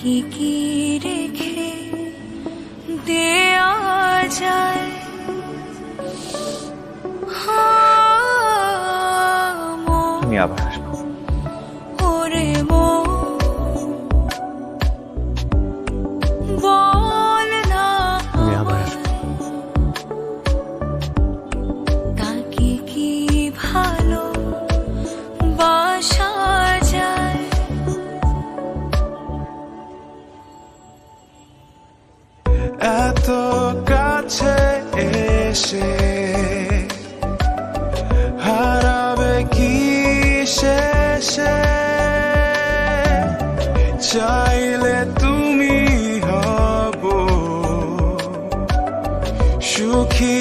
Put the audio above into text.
কি কি রেখে দেয়া যায়? আমি আবার আসব। ওরে মো এত কাছে এসে হারাবে কি শেষে? চাইলে তুমি হব সুখী